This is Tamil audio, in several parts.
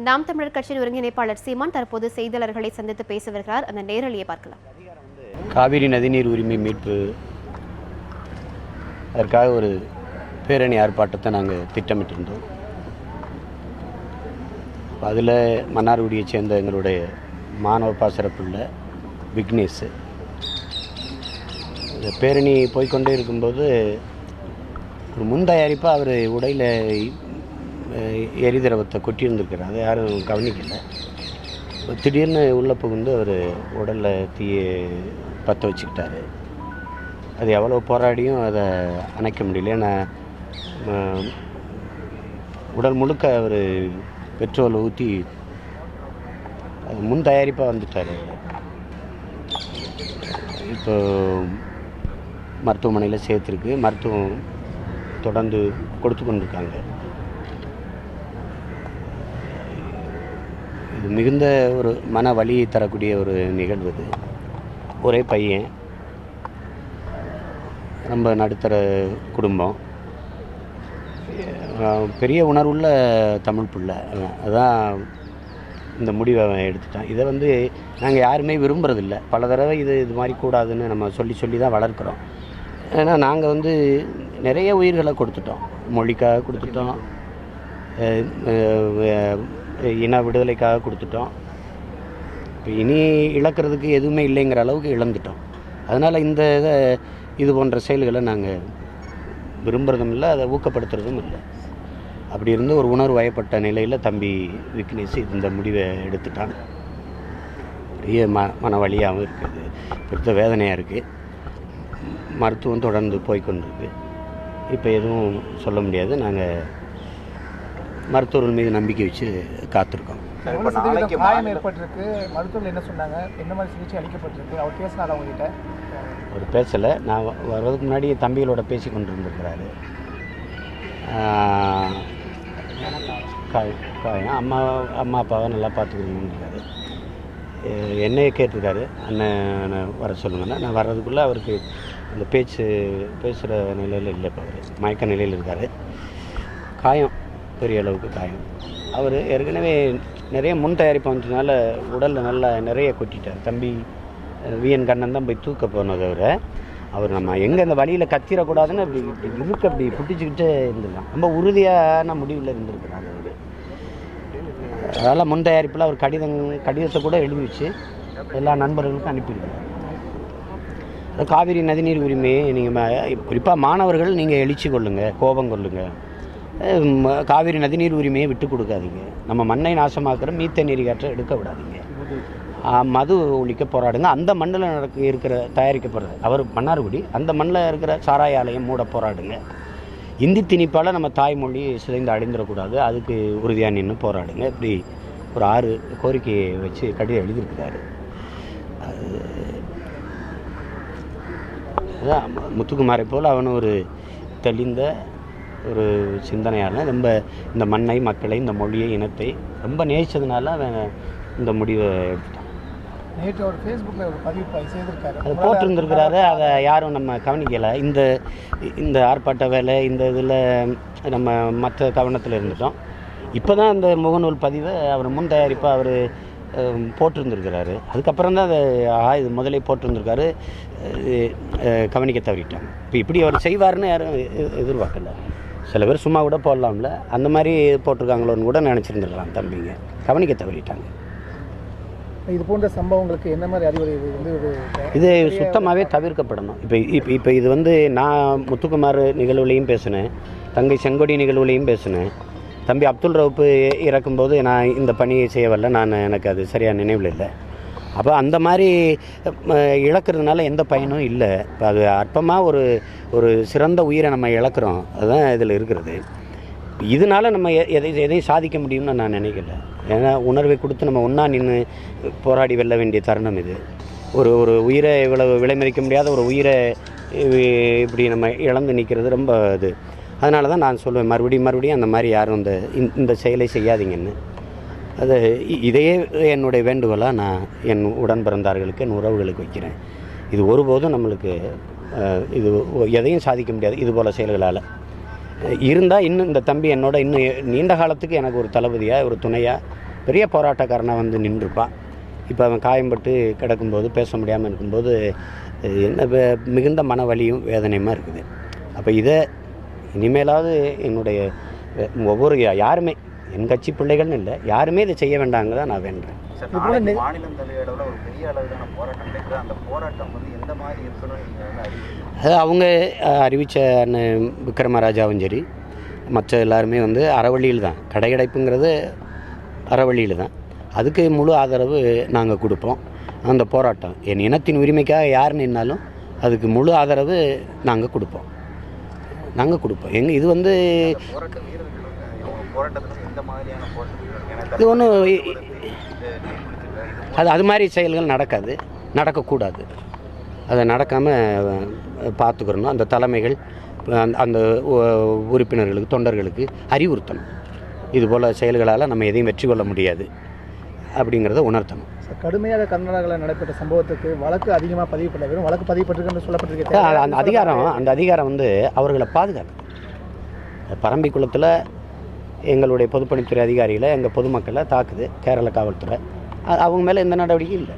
நாம் தமிழர் கட்சியின் ஒருங்கிணைப்பாளர் சீமான் தற்போது செய்தியாளர்களை சந்தித்து பேச வருகிறார். அந்த நேரலையை பார்க்கலாம். காவிரி நதிநீர் உரிமை மீட்பு அதற்காக ஒரு பேரணி ஆர்ப்பாட்டத்தை நாங்கள் திட்டமிட்டிருந்தோம். அதில் மன்னார்குடியை சேர்ந்த எங்களுடைய மாணவ பாசரப்புள்ள விக்னேஷ். இந்த பேரணி போய்கொண்டே இருக்கும்போது ஒரு முன் தயாரிப்பாக அவர் உடையில் எரிதிரவத்தை கொட்டியிருந்துருக்கிறார். அதை யாரும் கவனிக்கலை. திடீர்னு உள்ளே புகுந்து அவர் உடலில் தீயை பற்ற வச்சுக்கிட்டாரு. அது எவ்வளோ போராடியும் அதை அணைக்க முடியல. ஏன்னா உடல் முழுக்க அவர் பெட்ரோல் ஊற்றி அது முன் தயாரிப்பாக வந்துட்டார். இப்போ மருத்துவமனையில் சேர்த்துருக்கு. மருத்துவம் தொடர்ந்து கொடுத்து கொண்டிருக்காங்க இது மிகுந்த ஒரு மன வலியை தரக்கூடிய ஒரு நிகழ்வு இது. ஒரே பையன். ரொம்ப நடுத்தர குடும்பம். பெரிய உணர்வுள்ள தமிழ் பிள்ளை அதான் இந்த முடிவை அவன் எடுத்துட்டான். இதை வந்து நாங்கள் யாருமே விரும்புறதில்ல. பல தடவை இது இது மாதிரி கூடாதுன்னு நம்ம சொல்லி சொல்லி தான் வளர்க்குறோம். ஏன்னா நாங்கள் வந்து நிறைய உயிர்களை கொடுத்துட்டோம். மொழிக்காக கொடுத்துட்டோம். இன விடுதலைக்காக கொடுத்துட்டோம். இப்போ இனி இழக்கிறதுக்கு எதுவுமே இல்லைங்கிற அளவுக்கு இழந்துட்டோம். அதனால் இந்த இதை இது போன்ற செயல்களை நாங்கள் விரும்புகிறதும் இல்லை அதை ஊக்கப்படுத்துறதும் இல்லை. அப்படி இருந்து ஒரு உணர்வு வயப்பட்ட நிலையில் தம்பி விக்னேஷ் இந்த முடிவை எடுத்துட்டான். பெரிய ம மன வலியாகவும் இருக்குது பெருத்த வேதனையாக இருக்குது மருத்துவம் தொடர்ந்து போய்க்கொண்டிருக்கு. இப்போ எதுவும் சொல்ல முடியாது. நாங்கள் மருத்துவர்கள் மீது நம்பிக்கை வச்சு காத்திருக்கோம். காயம் மாநில- ஏற்பட்டிருக்கு. மருத்துவர்கள் என்ன சொன்னாங்க? என்ன மாதிரி சிகிச்சை அளிக்கப்பட்டிருக்கு? அவர் பேசினார் அவங்ககிட்ட அவர் பேசலை. நான் வர்றதுக்கு முன்னாடி என் தம்பிகளோட பேசி கொண்டு இருந்திருக்கிறாரு காயம். அம்மா அம்மா அப்பாவை நல்லா பார்த்துக்கணுன்றாரு என்னையே கேட்டிருக்காரு. அண்ணனை வர சொல்லுங்கன்னா. நான் வர்றதுக்குள்ளே அவருக்கு அந்த பேச்சு பேசுகிற நிலையில் இல்லை இப்போ அவர். மயக்க நிலையில் இருக்கார். காயம். பெரிய அளவுக்கு காயம். அவர் ஏற்கனவே நிறைய முன் தயாரிப்பு வந்ததுனால உடலில் நல்லா நிறைய கொட்டிட்டார். தம்பி விஎன் கண்ணன் தான் போய் தூக்க போனதை அவரை. அவர் நம்ம எங்கே இந்த வழியில் கத்திரக்கூடாதுன்னு அப்படி இப்படி இருக்க அப்படி பிடிச்சிக்கிட்டு இருந்திருக்கான். ரொம்ப உறுதியான முடிவில் இருந்திருக்கிறாங்க அவர். அதனால் முன் தயாரிப்பில் அவர் கடிதம் கடிதத்தை கூட எழுதி வச்சு எல்லா நண்பர்களுக்கும் அனுப்பியிருக்காரு. காவிரி நதிநீர் உரிமையை நீங்கள் குறிப்பாக மாணவர்கள் நீங்கள் எழுச்சி கொள்ளுங்கள் கோபம் கொள்ளுங்கள் காவிரி நதிநீர் உரிமையை விட்டு கொடுக்காதீங்க. நம்ம மண்ணை நாசமாக்குற மீத்த நீர் காற்றை எடுக்க விடாதீங்க. மது ஒழிக்க போராடுங்க. அந்த மண்ணில் நடக்க இருக்கிற தயாரிக்கப்படுறது அவர் மன்னார்குடி அந்த மண்ணில் இருக்கிற சாராய ஆலயம் மூட போராடுங்க. இந்தி திணிப்பால் நம்ம தாய்மொழி சிதைந்து அடைந்துடக்கூடாது அதுக்கு உறுதியாக நின்று போராடுங்க. இப்படி ஒரு ஆறு கோரிக்கையை வச்சு கடிதம் எழுதியிருக்கிறாரு. அதான் முத்துக்குமாரை போல் அவன் ஒரு தெளிந்த ஒரு சிந்தனையாளன் ரொம்ப இந்த மண்ணை மக்களை இந்த மொழியை இனத்தை ரொம்ப நேசிச்சதுனால அவன் இந்த முடிவை எடுத்துட்டான். நேற்று அவர் ஃபேஸ்புக்கில் ஒரு பதிவு செய்திருக்காரு. அது போட்டிருந்துருக்கிறாரு. அதை யாரும் நம்ம கவனிக்கலை. இந்த இந்த ஆர்ப்பாட்ட வேலை இந்த இதில் நம்ம மற்ற கவனத்தில் இருந்துட்டோம். இப்போ தான் அந்த முகநூல் பதிவை அவர் முன் தயாரிப்பாக அவர் போட்டிருந்துருக்கிறாரு. அதுக்கப்புறம் தான் அதை ஆ இது முதலே போட்டிருந்துருக்காரு. கவனிக்க தவறிட்டாங்க. இப்போ இப்படி அவர் செய்வார்னு யாரும் எதிர்பார்க்கல. சில பேர் சும்மா கூட போடலாம்ல. அந்த மாதிரி போட்டிருக்காங்களோன்னு கூட நினச்சிருந்துருக்கலாம் தம்பிங்க. கவனிக்க தவறிட்டாங்க. இது போன்ற சம்பவங்களுக்கு என்ன மாதிரி அறிவுரை இது வந்து ஒரு இது சுத்தமாகவே தவிர்க்கப்படணும். இப்போ இப்போ இப்போ இது வந்து நான் முத்துக்குமார் நிகழ்வுலையும் பேசினேன். தங்கை செங்கொடி நிகழ்வுலையும் பேசினேன். தம்பி அப்துல் ரவுப்பு இறக்கும்போது நான் இந்த பணியை செய்ய வரல நான் எனக்கு அது சரியாக நினைவில் இல்லை. அப்போ அந்த மாதிரி இழக்கிறதுனால எந்த பயனும் இல்லை. இப்போ அது அற்பமாக ஒரு ஒரு சிறந்த உயிரை நம்ம இழக்கிறோம். அதுதான் இதில் இருக்கிறது. இதனால நம்ம எதை எதையும் சாதிக்க முடியும்னு நான் நினைக்கல. ஏன்னா உணர்வை கொடுத்து நம்ம ஒன்றா நின்று போராடி வெல்ல வேண்டிய தருணம் இது. ஒரு ஒரு உயிரை இவ்வளவு விலைமதிக்க முடியாத ஒரு உயிரை இப்படி நம்ம இழந்து நிற்கிறது ரொம்ப இது. அதனால தான் நான் சொல்லுவேன் மறுபடியும் மறுபடியும் அந்த மாதிரி யாரும் இந்த இந்த- இந்த செயலை செய்யாதீங்கன்னு. அது இதையே என்னுடைய வேண்டுகோளாக நான் என் உடன் பிறந்தார்களுக்கு என் உறவுகளுக்கு வைக்கிறேன். இது ஒருபோதும் நம்மளுக்கு இது எதையும் சாதிக்க முடியாது இது போல் செயல்களால். இருந்தால் இன்னும் இந்த தம்பி என்னோட இன்னும் நீண்ட காலத்துக்கு எனக்கு ஒரு தளபதியாக ஒரு துணையாக பெரிய போராட்டக்காரனாக வந்து நின்றுப்பான். இப்போ அவன் காயம்பட்டு கிடக்கும்போது பேச முடியாமல் இருக்கும்போது என்ன வே- மிகுந்த மன வலியும் வேதனையுமா இருக்குது. அப்போ இதை இனிமேலாவது என்னுடைய ஒவ்வொரு யாருமே என் கட்சி பிள்ளைகள்னு இல்லை. யாருமே இதை செய்ய வேண்டாங்க தான் நான் நெ- மாநிலம் தலைவரோட ஒரு பெரிய அளவிலான போராட்டம் நடக்குது அந்த போராட்டம் வந்து எந்த மாதிரி அறிவிக்கிறீங்க? அது அவங்க அண்ணன் விக்ரமராஜாவும் சரி மற்ற எல்லாருமே வந்து அறவழியில் தான். கடையடைப்புங்கிறது அறவழியில் தான். அதுக்கு முழு ஆதரவு நாங்கள் கொடுப்போம். அந்த போராட்டம். என் இனத்தின் உரிமைக்காக யார் நின்னாலும் அதுக்கு முழு ஆதரவு நாங்கள் கொடுப்போம். நாங்கள் கொடுப்போம். எங்க இது வந்து அந்த போராட்ட வீரர்கள் வந்து அவங்க போராட்டத்தில் எந்த மாதிரியான போராட்டம் இது ஒன்றும் அது அது மாதிரி செயல்கள் நடக்காது நடக்கக்கூடாது. அதை நடக்காமல் பார்த்துக்கிறணும். அந்த தலைமைகள் அந்த- உறுப்பினர்களுக்கு தொண்டர்களுக்கு அறிவுறுத்தணும். இதுபோல் செயல்களால் நம்ம எதையும் வெற்றி கொள்ள முடியாது அப்படிங்கிறத உணர்த்தணும். கடுமையாக கர்நாடகாவில் நடைபெற்ற சம்பவத்துக்கு வழக்கு அதிகமாக பதிவு பண்ண வெறும் வழக்கு பதிவு சொல்லப்பட்டிருக்கு அந்த அதிகாரம் அந்த அதிகாரம் வந்து அவர்களை பாதுகாக்குது. பரம்பி குளத்தில் எங்களுடைய பொதுப்பணித்துறை அதிகாரிகளை எங்கள் பொதுமக்களை தாக்குது கேரள காவல்துறை. அவங்க மேலே எந்த நடவடிக்கையும் இல்லை.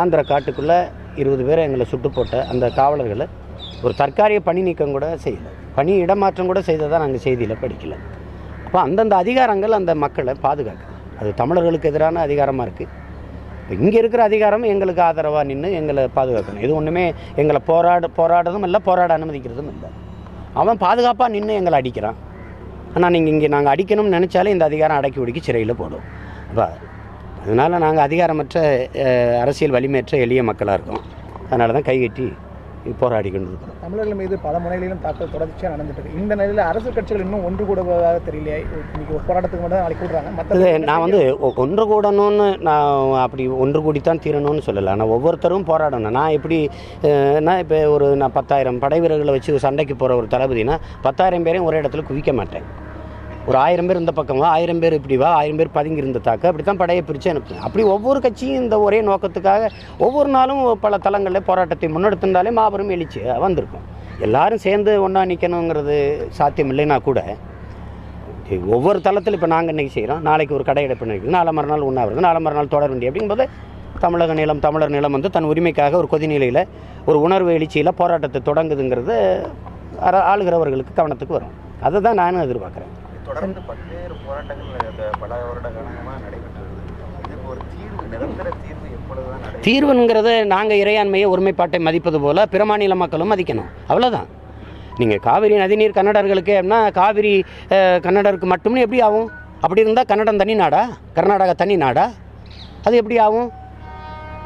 ஆந்திர காட்டுக்குள்ளே இருபது பேரை எங்களை சுட்டு போட்ட அந்த காவலர்களை ஒரு தற்காலிக பணி நீக்கம் கூட செய்யலை. பணி இடமாற்றம் கூட செய்ததாக நாங்கள் செய்தியில் படிக்கல. அப்போ அந்தந்த அதிகாரங்கள் அந்த மக்களை பாதுகாக்குது. அது தமிழர்களுக்கு எதிரான அதிகாரமாக இருக்குது இங்கே இருக்கிற அதிகாரம் எங்களுக்கு ஆதரவாக நின்று எங்களை பாதுகாக்கணும். இது ஒன்றுமே எங்களை போராட போராடுறதும் இல்லை போராட அனுமதிக்கிறதும் இல்லை. அவன் பாதுகாப்பாக நின்று எங்களை அடிக்கிறான். ஆனால் நீங்கள் இங்கே நாங்கள் அடிக்கணும்னு நினச்சாலே இந்த அதிகாரம் அடக்கி ஒடுக்கி சிறையில் போடும். அப்போ அதனால் நாங்கள் அதிகாரமற்ற அரசியல் வலிமையற்ற எளிய மக்களாக இருக்கோம். அதனால தான் கைகட்டி போராடி கொண்டு இருக்கிறோம் தமிழர்கள் மீது பல முனைகளிலும் தாக்கல் தொடர்ச்சியாக நடந்துட்டு இருக்கு இந்த நிலையில் அரசு கட்சிகள் இன்னும் ஒன்று கூடுவதாக தெரியலையே. இன்னைக்கு ஒரு போராட்டத்துக்கு மட்டும் நாளைக்கு கூடுறாங்க. மற்ற இது நான் வந்து ஒன்று கூடணும்னு நான் அப்படி ஒன்று கூடித்தான் தீரணும்னு சொல்லலை. ஆனால் ஒவ்வொருத்தரும் போராடணும். நான் எப்படி நான் இப்போ ஒரு நான் பத்தாயிரம் படை வீரர்களை வச்சு சண்டைக்கு போகிற ஒரு தளபதினா பத்தாயிரம் பேரையும் ஒரே இடத்துல குவிக்க மாட்டேன். ஒரு ஆயிரம் பேர் இந்த பக்கம் வா ஆயிரம் பேர் இப்படி வா ஆயிரம் பேர் பதுங்கி இருந்த தாக்க அப்படி தான் படையை பிரித்து அனுப்புவேன் அப்படி ஒவ்வொரு கட்சியும் இந்த ஒரே நோக்கத்துக்காக ஒவ்வொரு நாளும் பல தளங்களில் போராட்டத்தை முன்னெடுத்திருந்தாலே மாபெரும் எழுச்சி வந்திருக்கும். எல்லாரும் சேர்ந்து ஒன்றா நிற்கணுங்கிறது சாத்தியம் இல்லைன்னா கூட ஒவ்வொரு தளத்தில் இப்போ நாங்கள் இன்றைக்கி செய்கிறோம் நாளைக்கு ஒரு கடை எடுப்பு நினைக்குது நாளை மறுநாள் உண்ணாவிரது நாளை மறுநாள் தொடர் வண்டி. அப்படிங்கும்போது தமிழக நிலம் தமிழர் நிலம் வந்து தன் உரிமைக்காக ஒரு கொதிநிலையில் ஒரு உணர்வு எழுச்சியில் போராட்டத்தை தொடங்குதுங்கிறது ஆளுகிறவர்களுக்கு கவனத்துக்கு வரும். அதை தான் நானும் எதிர்பார்க்குறேன். தொடர்ந்து பல்வேறு போராட்டங்கள் பல வருட காலமாக நடைபெற்று இதுக்கு ஒரு தீர்வு நிரந்தர தீர்வு எப்பொழுதுதான் தீர்வுங்கிறத நாங்கள் இறையாண்மையை ஒருமைப்பாட்டை மதிப்பது போல் பிற மாநில மக்களும் மதிக்கணும். அவ்வளோதான் நீங்கள் காவிரி நதிநீர் கன்னடர்களுக்கு அப்படின்னா காவிரி கன்னடருக்கு மட்டும்னு எப்படி ஆகும்? அப்படி இருந்தால் கன்னடம் தனி நாடா? கர்நாடகா தனி நாடா? அது எப்படி ஆகும்?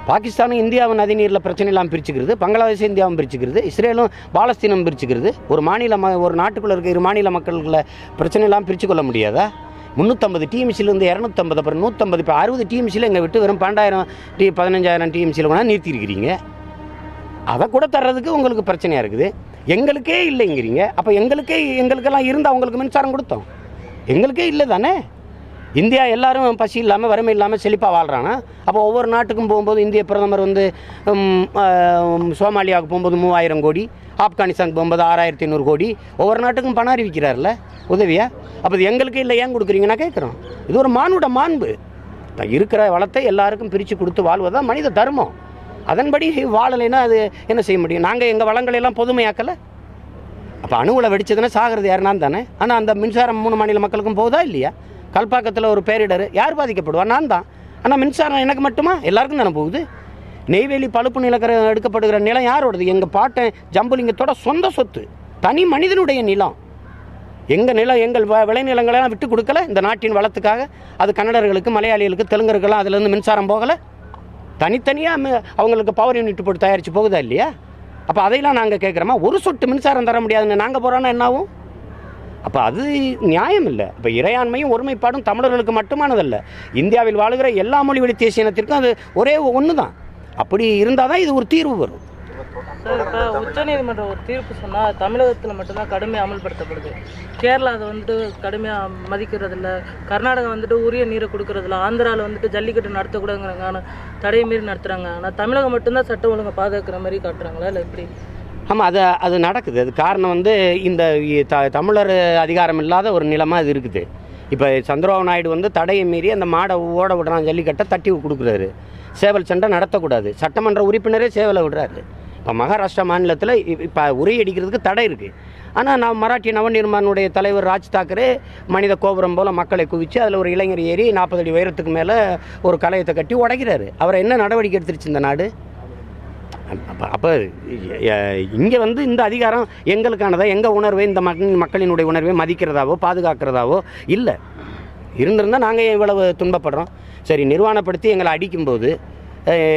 பாகிஸ்தானும் இந்தியாவும் நதிநீரில் பிரச்சனை இல்லாமல் பிரிச்சுக்கிறது பங்களாதேஷ் இந்தியாவும் பிரிச்சுக்கிறது இஸ்ரேலும் பாலஸ்தீனம் பிரிச்சுக்கிறது. ஒரு மாநில ம ஒரு நாட்டுக்குள்ளே இருக்க இரு மாநில மக்களுக்குள்ள பிரச்சனை இல்லாமல் பிரித்து கொள்ள முடியாதா? முந்நூற்றம்பது டிஎம்சிலேருந்து இரநூத்தம்பது அப்புறம் நூற்றம்பது இப்போ அறுபது டிஎம்சியில் எங்கள் விட்டு வெறும் பன்னெண்டாயிரம் டி பதினஞ்சாயிரம் டிஎம்சியில் கூட நிறுத்தியிருக்கிறீங்க. அதை கூட தர்றதுக்கு உங்களுக்கு பிரச்சனையாக இருக்குது. எங்களுக்கே இல்லைங்கிறீங்க. அப்போ எங்களுக்கே எங்களுக்கெல்லாம் இருந்து அவங்களுக்கு மின்சாரம் கொடுத்தோம். எங்களுக்கே இல்லை தானே இந்தியா எல்லாரும் பசி இல்லாமல் வறுமை இல்லாமல் செழிப்பாக வாழ்கிறானா அப்போ ஒவ்வொரு நாட்டுக்கும் போகும்போது இந்திய பிரதமர் வந்து சோமாலியாவுக்கு போகும்போது மூவாயிரம் கோடி ஆப்கானிஸ்தான் போகும்போது ஆறாயிரத்தி ஐநூறு கோடி. ஒவ்வொரு நாட்டுக்கும் பணம் அறிவிக்கிறார்ல உதவியா? அப்போ இது எங்களுக்கு இல்லை ஏன் கொடுக்குறீங்கன்னா கேட்குறோம். இது ஒரு மானுட மாண்பு. இருக்கிற வளத்தை எல்லாருக்கும் பிரித்து கொடுத்து வாழ்வதுதான் மனித தர்மம். அதன்படி வாழலைன்னா அது என்ன செய்ய முடியும்? நாங்கள் எங்கள் வளங்களை எல்லாம் பொதுமையாக்கலை? அப்போ அணுவில் வெடிச்சதுன்னா சாகிறது யாருனா தானே. ஆனால் அந்த மின்சாரம் மூணு மாநில மக்களுக்கும் போகுதா இல்லையா? கல்பாக்கத்தில் ஒரு பேரிடர். யார் பாதிக்கப்படுவா? நான் தான். ஆனால் மின்சாரம் எனக்கு மட்டுமா? எல்லாருக்கும் தானே போகுது. நெய்வேலி பழுப்பு நிலக்கர எடுக்கப்படுகிற நிலம் யாரோடது? எங்கள் பாட்டன் ஜம்புலிங்கத்தோட சொந்த சொத்து. தனி மனிதனுடைய நிலம். எங்கள் நிலம் எங்கள் வ- விளைநிலங்களெல்லாம் விட்டு கொடுக்கல? இந்த நாட்டின் வளத்துக்காக. அது கன்னடர்களுக்கு மலையாளிகளுக்கு தெலுங்கருக்கெல்லாம் அதுலேருந்து மின்சாரம் போகலை? தனித்தனியாக அவங்களுக்கு பவர் யூனிட் போட்டு தயாரித்து போகுதா இல்லையா? அப்போ அதையெல்லாம் நாங்கள் கேட்குறோமா? ஒரு சொட்டு மின்சாரம் தர முடியாதுன்னு நாங்கள் போகிறோன்னா என்னாகும்? அப்போ அது நியாயம் இல்லை இப்போ இறையாண்மையும் ஒருமைப்பாடும் தமிழர்களுக்கு மட்டுமானதல்ல. இந்தியாவில் வாழுகிற எல்லா மொழி வழி தேசிய இனத்திற்கும் அது ஒரே ஒன்று தான் அப்படி இருந்தால் தான் இது ஒரு தீர்வு வரும். சார் இப்போ உச்சநீதிமன்றம் ஒரு தீர்ப்பு சொன்னால் தமிழகத்தில் மட்டும்தான் கடுமையாக அமல்படுத்தப்படுது. கேரளா அதை வந்துட்டு கடுமையாக மதிக்கிறதில்ல. கர்நாடகா வந்துட்டு உரிய நீரை கொடுக்கறதில்ல. ஆந்திராவில் வந்துட்டு ஜல்லிக்கட்டு நடத்தக்கூடாதுங்கிறாங்க ஆனால் தடையை மீறி நடத்துகிறாங்க ஆனால் தமிழகம் மட்டும்தான் சட்டம் ஒழுங்கை பாதுகாக்கிற மாதிரி காட்டுறாங்களா இல்லை எப்படி? ஆமாம் அது அது நடக்குது. அது காரணம் வந்து இந்த த தமிழர் அதிகாரம் இல்லாத ஒரு நிலமாக அது இருக்குது. இப்போ சந்திரபாபு நாயுடு வந்து தடையை மீறி அந்த மாடை ஓட விடுறான் ஜல்லிக்கட்டை தட்டி கொடுக்குறாரு. சேவல் சண்டை நடத்தக்கூடாது. சட்டமன்ற உறுப்பினரே சேவலை விடுறாரு. இப்போ மகாராஷ்டிரா மாநிலத்தில் இப்போ உரையடிக்கிறதுக்கு தடை இருக்குது ஆனால் நான் மராட்டிய நவநிர்மானுடைய தலைவர் ராஜ் தாக்கரே மனித கோபுரம் போல் மக்களை குவித்து அதில் ஒரு இளைஞர் ஏறி நாற்பது அடி உயரத்துக்கு மேலே ஒரு கலையத்தை கட்டி உடைக்கிறாரு. அவரை என்ன நடவடிக்கை எடுத்துருச்சு இந்த நாடு? அப்போ அப்போ இங்கே வந்து இந்த அதிகாரம் எங்களுக்கானதா? எங்கள் உணர்வை இந்த மக்கள் மக்களினுடைய உணர்வை மதிக்கிறதாவோ பாதுகாக்கிறதாவோ? இல்லை. இருந்திருந்தால் நாங்கள் ஏன் இவ்வளவு துன்பப்படுறோம்? சரி நிர்வாணப்படுத்தி எங்களை அடிக்கும்போது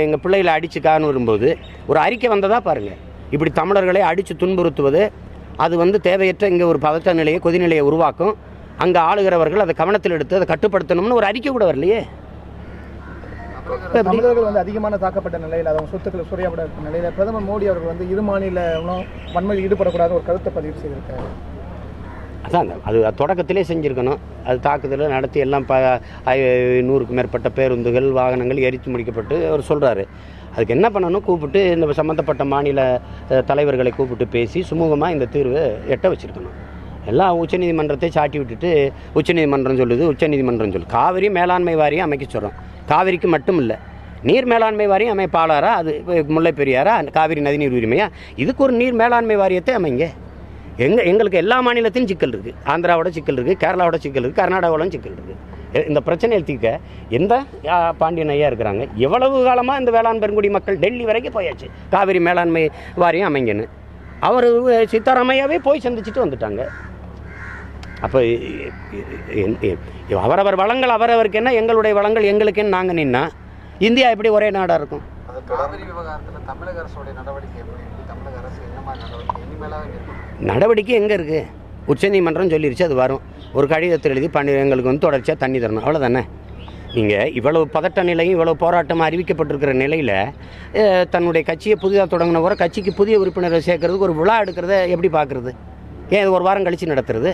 எங்கள் பிள்ளைகளை அடித்து காணு வரும்போது ஒரு அறிக்கை வந்ததா பாருங்கள் இப்படி தமிழர்களை அடித்து துன்புறுத்துவது அது வந்து தேவையற்ற இங்கே ஒரு பதற்ற நிலையை கொதிநிலையை உருவாக்கும். அங்கே ஆளுகிறவர்கள் அதை கவனத்தில் எடுத்து அதை கட்டுப்படுத்தணும்னு ஒரு அறிக்கை கூட வரலையே. தமிழர்கள் வந்து அதிகமான தாக்கப்பட்ட நிலையில் அவங்க சொத்துக்களை சூறையாப்பட்ட நிலையில பிரதமர் மோடி அவர்கள் வந்து இரு மாநில உணவு வன்மையில் ஈடுபடக்கூடாத ஒரு கருத்தை பதிவு செய்திருக்காரு. அதான் அது தொடக்கத்திலே செஞ்சுருக்கணும். அது தாக்குதலை நடத்தி எல்லாம் ப நூறுக்கு மேற்பட்ட பேருந்துகள் வாகனங்கள் எரித்து முடிக்கப்பட்டு அவர் சொல்கிறாரு அதுக்கு என்ன பண்ணணும்? கூப்பிட்டு இந்த சம்மந்தப்பட்ட மாநில தலைவர்களை கூப்பிட்டு பேசி சுமூகமாக இந்த தீர்வை எட்ட வச்சுருக்கணும். எல்லாம் உச்சநீதிமன்றத்தை சாட்டி விட்டுட்டு உச்சநீதிமன்றம் சொல்லுது உச்சநீதிமன்றம் சொல்லுது காவிரி மேலாண்மை வாரியம் அமைக்க சொல்கிறோம் காவிரிக்கு மட்டும் இல்லை நீர் மேலாண்மை வாரியம் அமைப்பாளரா? அது முல்லை பெரியாரா? காவிரி நதிநீர் உரிமையா? இதுக்கு ஒரு நீர் மேலாண்மை வாரியத்தை அமைங்க. எங்க எங்களுக்கு எல்லா மாநிலத்திலும் சிக்கல் இருக்குது ஆந்திராவோட சிக்கல் இருக்குது கேரளாவோட சிக்கல் இருக்குது கர்நாடகாவோட சிக்கல் இருக்குது இந்த பிரச்சனையை தீர்க்க எந்த பாண்டியன் ஐயா இருக்கிறாங்க? எவ்வளவு காலமாக இந்த வேளாண் பெருங்குடி மக்கள் டெல்லி வரைக்கும் போயாச்சு காவிரி மேலாண்மை வாரியம் அமைங்கன்னு. அவர் சித்தாராமையாவே போய் சந்திச்சுட்டு வந்துட்டாங்க. அப்போ அவரவர் வளங்கள் அவரவருக்கு என்ன எங்களுடைய வளங்கள் எங்களுக்குன்னு நாங்கள் நின்னா இந்தியா எப்படி ஒரே நாடாக இருக்கும்? நடவடிக்கை எங்கே இருக்குது உச்சநீதிமன்றம் சொல்லிருச்சு அது வரும். ஒரு கடிதத்தில் எழுதி பண்ணி எங்களுக்கு வந்து தொடர்ச்சியாக தண்ணி தரணும். அவ்வளோதானே நீங்கள் இவ்வளவு பதட்ட நிலையும் இவ்வளவு போராட்டம் அறிவிக்கப்பட்டிருக்கிற நிலையில் தன்னுடைய கட்சியை புதிதாக தொடங்கின வர கட்சிக்கு புதிய உறுப்பினரை சேர்க்கறதுக்கு ஒரு விழா எடுக்கிறத எப்படி பார்க்குறது? ஏன் இது ஒரு வாரம் கழித்து நடத்துறது?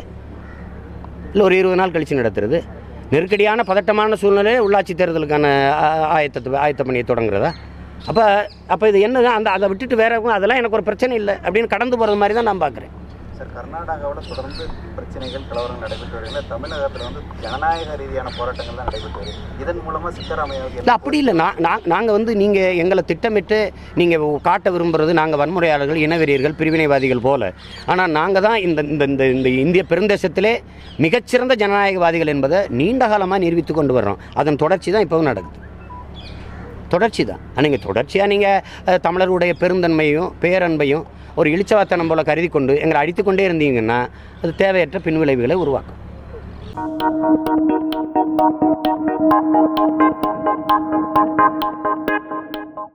இல்லை ஒரு இருபது நாள் கழித்து நடத்துறது. நெருக்கடியான பதட்டமான சூழ்நிலையில் உள்ளாட்சி தேர்தலுக்கான ஆ- ஆயத்தத்தை ஆயத்த பணியை தொடங்குறதா? அப்போ அப்போ இது என்னதான் அந்த அதை விட்டுட்டு வேற அதெல்லாம் எனக்கு ஒரு பிரச்சனை இல்லை அப்படின்னு கடந்து போகிறது மாதிரி தான் நான் பார்க்குறேன். சார். கர்நாடகாவோட தொடர்ந்து பிரச்சனைகள் கலவரங்கள் நடைபெற்று வருகின்றன. தமிழகத்தில் வந்து ஜனநாயக ரீதியான போராட்டங்கள் தான் நடைபெற்று வருது. இதன் மூலமாக சித்தராமையா அப்படி இல்லை. நான் நான் நாங்கள் வந்து நீங்கள் எங்களை திட்டமிட்டு நீங்கள் காட்ட விரும்புகிறது நாங்கள் வன்முறையாளர்கள் இனவெறியர்கள் பிரிவினைவாதிகள் போல. ஆனால் நாங்கள் தான் இந்த இந்த இந்த இந்த இந்திய பெருந்தேசத்திலே மிகச்சிறந்த ஜனநாயகவாதிகள் என்பதை நீண்ட காலமாக நிரூபித்து கொண்டு வர்றோம். அதன் தொடர்ச்சி தான் இப்போவும் நடக்குது. தொடர்ச்சி தான் நீங்கள் தொடர்ச்சியாக நீங்கள் தமிழருடைய பெருந்தன்மையும் பேரன்பையும் ஒரு இழிச்சவாத்தனம் போல கருதி கொண்டு எங்களை அடித்து கொண்டே இருந்தீங்கன்னா அது தேவையற்ற பின்விளைவுகளை உருவாக்கும்.